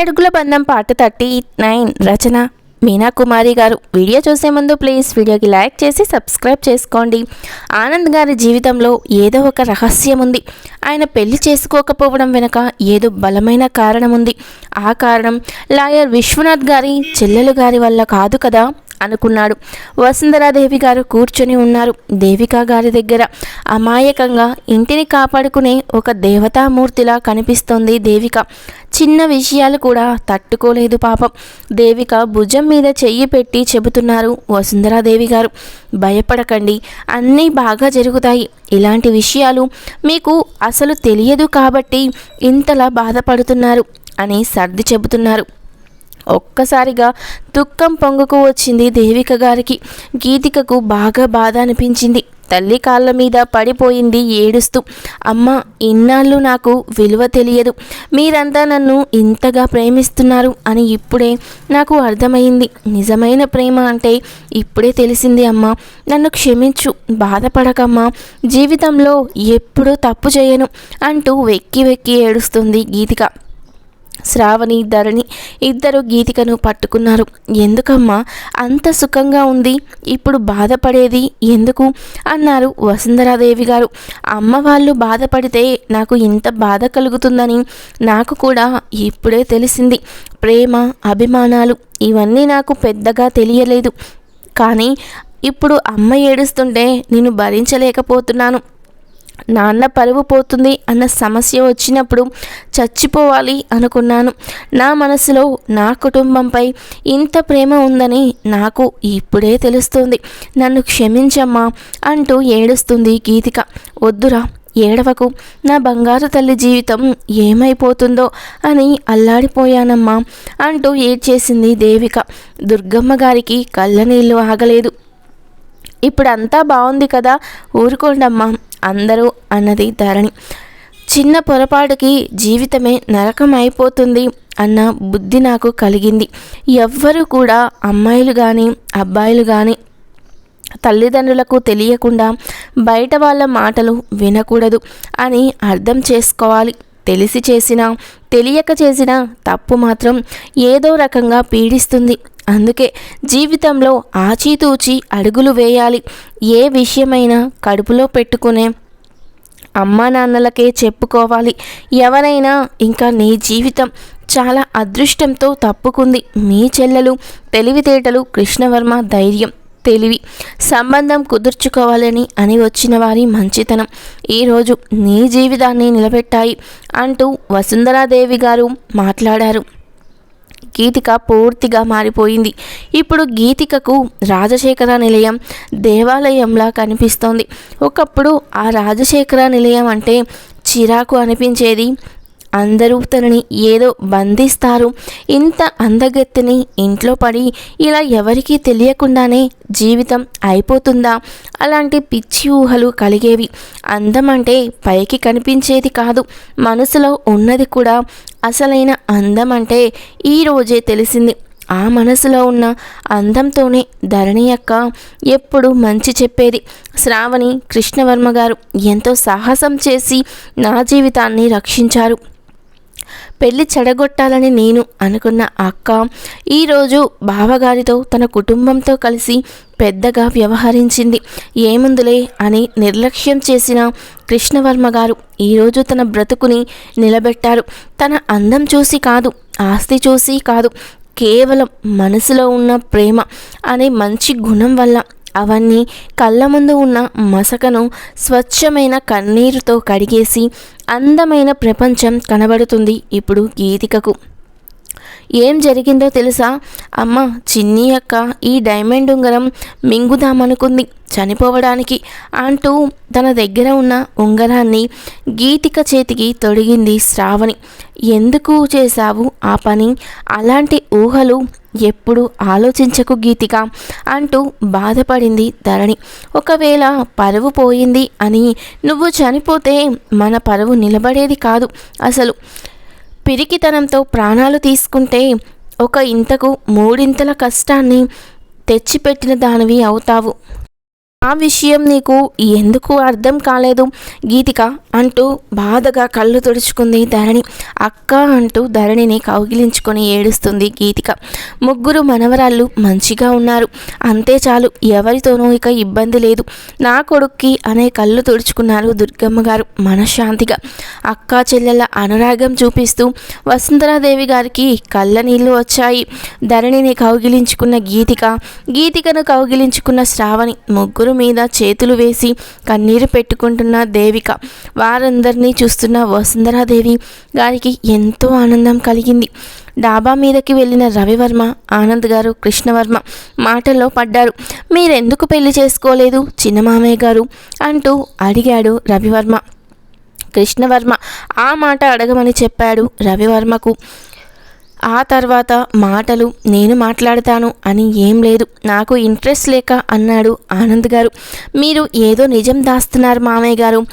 ఏడడుగుల బంధం part thirty nine Rachana Meena Kumari garu. Video చూసే ముందు ప్లీజ్ వీడియోకి లైక్ చేసి సబ్స్క్రైబ్ చేసుకోండి. ఆనంద్ గారి జీవితంలో ఏదో ఒక రహస్యం ఉంది. ఆయన పెళ్ళి చేసుకోకపోవడం వెనుక ఏదో బలమైన కారణం ఉంది. ఆ కారణం లాయర్ విశ్వనాథ్ గారి చెల్లెలు గారి వల్ల కాదు కదా? అనుకున్నాడు. వసుంధరాదేవి గారు కూర్చొని ఉన్నారు. దేవికా గారి దగ్గర అమాయకంగా ఇంటిని కాపాడుకునే ఒక దేవతామూర్తిలా కనిపిస్తోంది దేవిక. చిన్న విషయాలు కూడా తట్టుకోలేదు పాపం. దేవిక భుజం మీద చెయ్యి పెట్టి చెబుతున్నారు వసుంధరాదేవి గారు. భయపడకండి అన్నీ బాగా జరుగుతాయి. ఇలాంటి విషయాలు మీకు అసలు తెలియదు కాబట్టి ఇంతలా బాధపడుతున్నారు అని సర్ది చెబుతున్నారు. ఒక్కసారిగా దుఃఖం పొంగుకు వచ్చింది దేవిక గారికి. గీతికకు బాగా బాధ అనిపించింది తల్లి కాళ్ళ మీద పడిపోయింది ఏడుస్తూ. అమ్మ ఇన్నాళ్ళు నాకు విలువ తెలియదు. మీరంతా నన్ను ఇంతగా ప్రేమిస్తున్నారు అని ఇప్పుడే నాకు అర్థమైంది. నిజమైన ప్రేమ అంటే ఇప్పుడే తెలిసింది అమ్మ. నన్ను క్షమించు బాధపడకమ్మా. జీవితంలో ఎప్పుడూ తప్పు చేయను అంటూ వెక్కి వెక్కి ఏడుస్తుంది గీతిక. శ్రావణి ధరణి ఇద్దరు గీతికను పట్టుకున్నారు. ఎందుకమ్మా? అంత సుఖంగా ఉంది. ఇప్పుడు బాధపడేది ఎందుకు? అన్నారు వసుంధరాదేవి గారు. అమ్మ వాళ్ళు బాధపడితే నాకు ఇంత బాధ కలుగుతుందని నాకు కూడా ఇప్పుడే తెలిసింది. ప్రేమ అభిమానాలు ఇవన్నీ నాకు పెద్దగా తెలియలేదు. కానీ ఇప్పుడు అమ్మ ఏడుస్తుంటే నేను భరించలేకపోతున్నాను. నాన్న పరువు పోతుంది అన్న సమస్య వచ్చినప్పుడు చచ్చిపోవాలి అనుకున్నాను. నా మనసులో నా కుటుంబంపై ఇంత ప్రేమ ఉందని నాకు ఇప్పుడే తెలుస్తుంది. నన్ను క్షమించమ్మా అంటూ ఏడుస్తుంది గీతిక. వద్దురా ఏడవకు. నా బంగారు తల్లి జీవితం ఏమైపోతుందో అని అల్లాడిపోయానమ్మా అంటూ ఏడ్చేసింది దేవిక. దుర్గమ్మ గారికి కళ్ళనీళ్ళు ఆగలేదు. ఇప్పుడంతా బాగుంది కదా ఊరుకోండమ్మా. అందరూ అన్నది ధరణి. చిన్న పొరపాటుకి జీవితమే నరకం అయిపోతుంది అన్న బుద్ధి నాకు కలిగింది. ఎవ్వరూ కూడా అమ్మాయిలు కానీ అబ్బాయిలు కానీ తల్లిదండ్రులకు తెలియకుండా బయట వాళ్ళ మాటలు వినకూడదు అని అర్థం చేసుకోవాలి. తెలిసి చేసినా తెలియక చేసిన తప్పు మాత్రం ఏదో రకంగా పీడిస్తుంది. అందుకే జీవితంలో ఆచితూచి అడుగులు వేయాలి. ఏ విషయమైనా కడుపులో పెట్టుకునే అమ్మా నాన్నలకే చెప్పుకోవాలి. ఎవరైనా ఇంకా నీ జీవితం చాలా అదృష్టంతో తప్పుకుంది. మీ చెల్లెలు తెలివితేటలు కృష్ణవర్మ ధైర్యం. తెలివి. సంబంధం కుదుర్చుకోవాలని అని వచ్చిన వారి మంచితనం. ఈరోజు నీ జీవితాన్ని నిలబెట్టాయి అంటూ వసుంధరాదేవి గారు మాట్లాడారు. గీతిక పూర్తిగా మారిపోయింది. ఇప్పుడు గీతికకు రాజశేఖర నిలయం దేవాలయంలా కనిపిస్తోంది. ఒకప్పుడు ఆ రాజశేఖర నిలయం అంటే చిరాకు అనిపించేది అందరూ తనని ఏదో బంధిస్తారు. ఇంత అందగత్తిని ఇంట్లో పడి ఇలా ఎవరికీ తెలియకుండానే జీవితం అయిపోతుందా? అలాంటి పిచ్చి ఊహలు కలిగేవి. అందం అంటే పైకి కనిపించేది కాదు మనసులో ఉన్నది కూడా. అసలైన అందం అంటే ఈరోజే తెలిసింది. ఆ మనసులో ఉన్న అందంతోనే ధరణి అక్క ఎప్పుడు మంచి చెప్పేది. శ్రావణి కృష్ణవర్మ గారు ఎంతో సాహసం చేసి నా జీవితాన్ని రక్షించారు. పెళ్ళి చెడగొట్టాలని నేను అనుకున్న అక్క ఈరోజు బావగారితో తన కుటుంబంతో కలిసి పెద్దగా వ్యవహరించింది. ఏముందులే అని నిర్లక్ష్యం చేసిన కృష్ణవర్మ గారు ఈరోజు తన బ్రతుకుని నిలబెట్టారు. తన అందం చూసి కాదు ఆస్తి చూసి కాదు కేవలం మనసులో ఉన్న ప్రేమ అనే మంచి గుణం వల్ల అవన్నీ కళ్ళ ముందు ఉన్న మసకను స్వచ్ఛమైన కన్నీరుతో కడిగేసి అందమైన ప్రపంచం కనబడుతుంది ఇప్పుడు గీతికకు. ఏం జరిగిందో తెలుసా? అమ్మ చిన్ని అక్క ఈ డైమండ్ ఉంగరం మింగుదామనుకుంది చనిపోవడానికి అంటూ తన దగ్గర ఉన్న ఉంగరాన్ని గీతిక చేతికి తొడిగింది శ్రావణి. ఎందుకు చేశావు ఆ పని? అలాంటి ఊహలు ఎప్పుడు ఆలోచించకు గీతిక అంటూ బాధపడింది ధరణి. ఒకవేళ పరువు పోయింది అని నువ్వు చనిపోతే మన పరువు నిలబడేది కాదు అసలు. పిరికితనంతో ప్రాణాలు తీసుకుంటే ఒక ఇంతకు మూడింతల కష్టాన్ని తెచ్చిపెట్టిన దానివి అవుతావు. ఆ విషయం నీకు ఎందుకు అర్థం కాలేదు? గీతిక అంటూ బాధగా కళ్ళు తుడుచుకుంది ధరణి. అక్క అంటూ ధరణిని కౌగిలించుకొని ఏడుస్తుంది గీతిక. ముగ్గురు మనవరాళ్ళు మంచిగా ఉన్నారు. అంతే చాలు ఎవరితోనూ ఇక ఇబ్బంది లేదు. నా కొడుక్కి అనే కళ్ళు తుడుచుకున్నారు దుర్గమ్మ గారు మనశ్శాంతిగా. అక్క చెల్లెల అనురాగం చూపిస్తూ వసుంధరాదేవి గారికి కళ్ళ నీళ్ళు వచ్చాయి. ధరణిని కౌగిలించుకున్న గీతిక గీతికను కౌగిలించుకున్న శ్రావణి ముగ్గురు మీద చేతులు వేసి కన్నీరు పెట్టుకుంటున్న దేవిక వారందరినీ చూస్తున్న వసుంధరాదేవి గారికి ఎంతో ఆనందం కలిగింది. డాబా మీదకి వెళ్ళిన రవివర్మ ఆనంద్ గారు కృష్ణవర్మ మాటల్లో పడ్డారు. మీరెందుకు పెళ్ళి చేసుకోలేదు చిన్న మామయ్య గారు? అంటూ అడిగాడు రవివర్మ. కృష్ణవర్మ ఆ మాట అడగమని చెప్పాడు రవివర్మకు. ఆ తర్వాత మాటలు నేను మాట్లాడతాను అని ఏం లేదు. నాకు ఇంట్రెస్ట్ లేక అన్నాడు ఆనంద్ గారు. మీరు ఏదో నిజం దాస్తున్నారు మామయ్య గారు.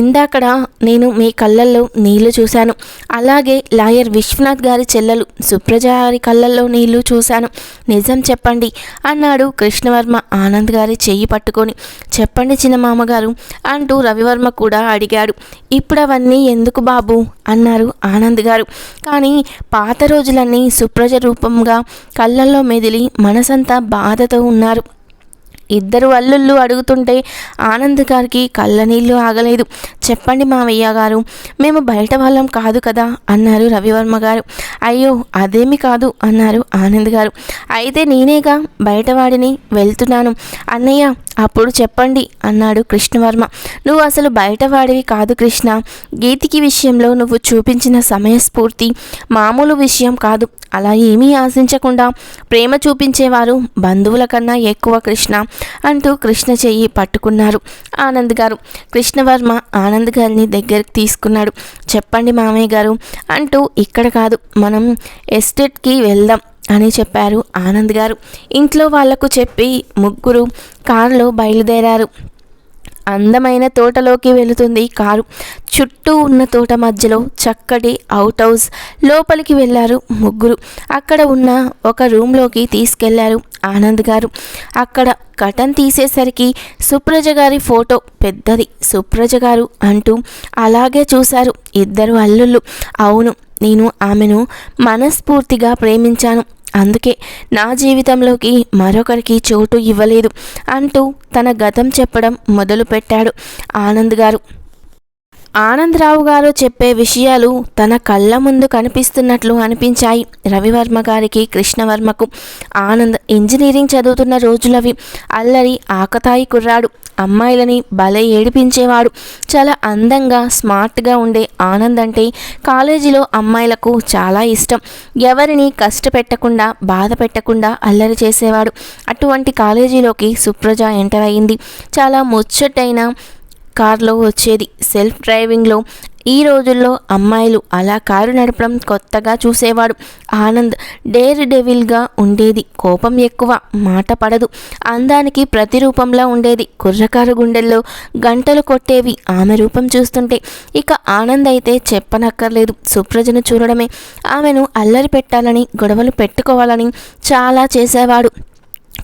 ఇందాకడ నేను మీ కళ్ళల్లో నీళ్ళు చూశాను. అలాగే లాయర్ విశ్వనాథ్ గారి చెల్లెలు సుప్రజ గారి కళ్ళల్లో నీళ్ళు చూశాను. నిజం చెప్పండి అన్నాడు కృష్ణవర్మ ఆనంద్ గారి చెయ్యి పట్టుకొని. చెప్పండి చిన్న మామగారు అంటూ రవివర్మ కూడా అడిగాడు. ఇప్పుడు అవన్నీ ఎందుకు బాబు? అన్నారు ఆనంద్ గారు. కానీ పాత రోజులన్నీ సుప్రజ రూపంగా కళ్ళల్లో మెదిలి మనసంతా బాధతో ఉన్నారు. ఇద్దరు అల్లుళ్ళు అడుగుతుంటే ఆనంద్ గారికి కళ్ళనీళ్ళు ఆగలేదు. చెప్పండి మావయ్య గారు మేము బయట వాళ్ళం కాదు కదా అన్నారు రవివర్మ గారు. అయ్యో అదేమి కాదు అన్నారు ఆనంద్ గారు. అయితే నేనేగా బయటవాడిని వెళ్తున్నాను. అన్నయ్య అప్పుడు చెప్పండి అన్నాడు కృష్ణవర్మ. నువ్వు అసలు బయటవాడివి కాదు కృష్ణ. గీతికి విషయంలో నువ్వు చూపించిన సమయస్ఫూర్తి మామూలు విషయం కాదు. అలా ఏమీ ఆశించకుండా ప్రేమ చూపించేవారు బంధువుల కన్నా ఎక్కువ కృష్ణ. అంటూ కృష్ణ చెయ్యి పట్టుకున్నారు. ఆనంద్ గారు కృష్ణవర్మ ఆనంద్ గారిని దగ్గరికి తీసుకున్నాడు. చెప్పండి మామయ్య గారు అంటూ ఇక్కడ కాదు మనం ఎస్టేట్కి వెళ్దాం అని చెప్పారు ఆనంద్ గారు. ఇంట్లో వాళ్ళకు చెప్పి ముగ్గురు కారులో బయలుదేరారు. అందమైన తోటలోకి వెళుతుంది కారు. చుట్టూ ఉన్న తోట మధ్యలో చక్కటి అవుట్ హౌస్. లోపలికి వెళ్ళారు ముగ్గురు. అక్కడ ఉన్న ఒక రూమ్లోకి తీసుకెళ్ళారు ఆనంద్ గారు. అక్కడ కటన్ తీసేసరికి సుప్రజ గారి ఫోటో పెద్దది. సుప్రజ గారు అంటూ అలాగే చూశారు. ఇద్దరు అల్లుళ్ళు. అవును నేను ఆమెను మనస్ఫూర్తిగా ప్రేమించాను. అందుకే నా జీవితంలోకి మరొకరికి చోటు ఇవ్వలేదు అంటూ తన గతం చెప్పడం మొదలుపెట్టాడు ఆనంద్ గారు. ఆనందరావు గారు చెప్పే విషయాలు తన కళ్ళ ముందు కనిపిస్తున్నట్లు అనిపించాయి. రవివర్మ గారికి కృష్ణవర్మకు ఆనంద్ ఇంజనీరింగ్ చదువుతున్న రోజులవి. అల్లరి ఆకతాయి కుర్రాడు. అమ్మాయిలని భలే ఏడిపించేవాడు. చాలా అందంగా స్మార్ట్గా ఉండే ఆనంద్ అంటే కాలేజీలో అమ్మాయిలకు చాలా ఇష్టం. ఎవరిని కష్టపెట్టకుండా బాధ పెట్టకుండా అల్లరి చేసేవాడు. అటువంటి కాలేజీలోకి సుప్రజ ఎంటర్ అయింది. చాలా ముచ్చటైన కార్లో వచ్చేది. సెల్ఫ్ డ్రైవింగ్లో ఈ రోజుల్లో అమ్మాయిలు అలా కారు నడపడం కొత్తగా చూసేవాడు. ఆనంద్ డేర్ డెవిల్గా ఉండేది. కోపం ఎక్కువ మాట పడదు. అందానికి ప్రతిరూపంలా ఉండేది. కుర్రకారు గుండెల్లో గంటలు కొట్టేవి. ఆమె రూపం చూస్తుంటే ఇక ఆనంద్ అయితే చెప్పనక్కర్లేదు. సుప్రజను చూడడమే. ఆమెను అల్లరి పెట్టాలని గొడవలు పెట్టుకోవాలని చాలా చేసేవాడు.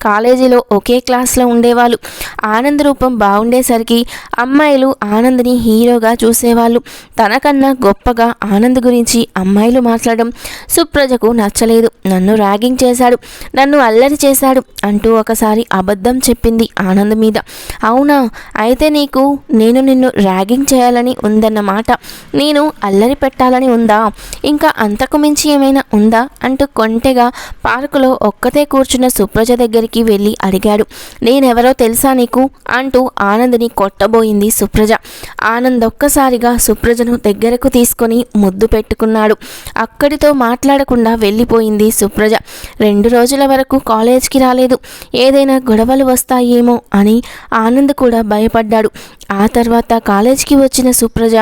కాలేజీలో ఒకే క్లాస్లో ఉండేవాళ్ళు. ఆనంద్ రూపం బాగుండేసరికి అమ్మాయిలు ఆనంద్ని హీరోగా చూసేవాళ్ళు. తనకన్నా గొప్పగా ఆనంద్ గురించి అమ్మాయిలు మాట్లాడడం సుప్రజకు నచ్చలేదు. నన్ను ర్యాగింగ్ చేశాడు. నన్ను అల్లరి చేశాడు అంటూ ఒకసారి అబద్ధం చెప్పింది ఆనంద్ మీద. అవునా? అయితే నీకు నేను నిన్ను ర్యాగింగ్ చేయాలని ఉందన్నమాట. నేను అల్లరి పెట్టాలని ఉందా? ఇంకా అంతకు మించి ఏమైనా ఉందా? అంటూ కొంటెగా పార్కులో ఒక్కతే కూర్చున్న సుప్రజ దగ్గర దగ్గరికి వెళ్ళి అడిగాడు. నేనెవరో తెలుసా నీకు? అంటూ ఆనంద్ని కొట్టబోయింది సుప్రజ. ఆనంద్ ఒక్కసారిగా సుప్రజను దగ్గరకు తీసుకొని ముద్దు పెట్టుకున్నాడు. అక్కడితో మాట్లాడకుండా వెళ్ళిపోయింది సుప్రజ. రెండు రోజుల వరకు కాలేజ్కి రాలేదు. ఏదైనా గొడవలు వస్తాయేమో అని ఆనంద్ కూడా భయపడ్డాడు. ఆ తర్వాత కాలేజ్కి వచ్చిన సుప్రజ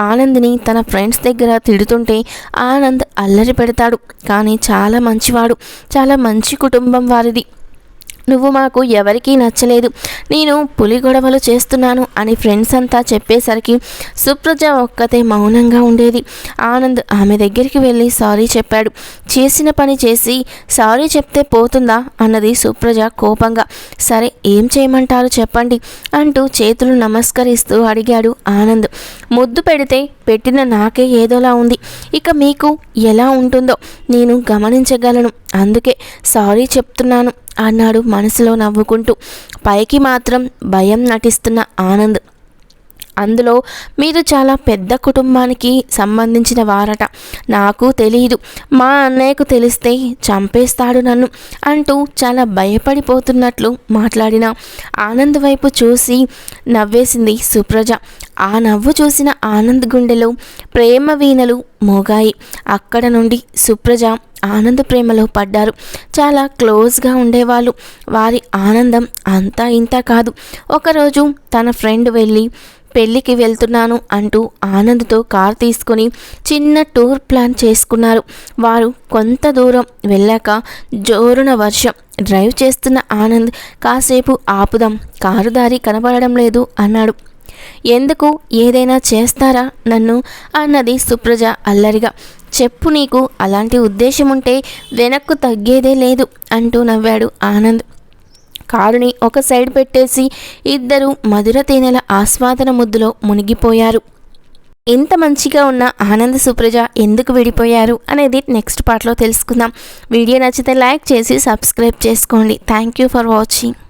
ఆనంద్ని తన ఫ్రెండ్స్ దగ్గర తిడుతుంటే ఆనంద్ అల్లరి పెడతాడు. కానీ చాలా మంచివాడు. చాలా మంచి కుటుంబం వారిది. నువ్వు మాకు ఎవరికీ నచ్చలేదు. నేను పులి గొడవలు చేస్తున్నాను అని ఫ్రెండ్స్ అంతా చెప్పేసరికి సుప్రజ ఒక్కతే మౌనంగా ఉండేది. ఆనంద్ ఆమె దగ్గరికి వెళ్ళి సారీ చెప్పాడు. చేసిన పని చేసి సారీ చెప్తే పోతుందా? అన్నది సుప్రజ కోపంగా. సరే ఏం చేయమంటారు చెప్పండి అంటూ చేతులు నమస్కరిస్తూ అడిగాడు ఆనంద్. ముద్దు పెడితే పెట్టిన నాకే ఏదోలా ఉంది. ఇక మీకు ఎలా ఉంటుందో నేను గమనించగలను. అందుకే సారీ చెప్తున్నాను. అన్నాడు మనసులో నవ్వుకుంటూ. పైకి మాత్రం భయం నటిస్తున్న ఆనంద్. అందులో మీరు చాలా పెద్ద కుటుంబానికి సంబంధించిన వారట. నాకు తెలియదు మా అన్నయ్యకు తెలిస్తే చంపేస్తాడు నన్ను అంటూ చాలా భయపడిపోతున్నట్లు మాట్లాడిన. ఆనంద్ వైపు చూసి నవ్వేసింది సుప్రజ. ఆ నవ్వు చూసిన ఆనంద్ గుండెలో ప్రేమ వీణలు మోగాయి. అక్కడ నుండి సుప్రజ ఆనంద ప్రేమలో పడ్డారు. చాలా క్లోజ్గా ఉండేవాళ్ళు. వారి ఆనందం అంతా ఇంత కాదు. ఒకరోజు తన ఫ్రెండ్ వెళ్ళి పెళ్ళికి వెళ్తున్నాను అంటూ ఆనంద్తో కార్ తీసుకుని చిన్న టూర్ ప్లాన్ చేసుకున్నారు. వారు కొంత దూరం వెళ్ళాక జోరున వర్షం డ్రైవ్ చేస్తున్న ఆనంద్ కాసేపు ఆపుదాం కారు దారి కనబడడం లేదు అన్నాడు. ఎందుకు? ఏదైనా చేస్తారా? నన్ను అన్నది సుప్రజ అల్లరిగా. చెప్పు నీకు అలాంటి ఉద్దేశం ఉంటే వెనక్కు తగ్గేదే లేదు అంటూ నవ్వాడు ఆనంద్. కారుని ఒక సైడ్ పెట్టేసి ఇద్దరు మధుర తేనెల ఆస్వాదన ముద్దులో మునిగిపోయారు. ఇంత మంచిగా ఉన్న ఆనంద సుప్రజ ఎందుకు విడిపోయారు? అనేది నెక్స్ట్ పార్ట్లో తెలుసుకుందాం. వీడియో నచ్చితే లైక్ చేసి సబ్స్క్రైబ్ చేసుకోండి. Thank you for watching.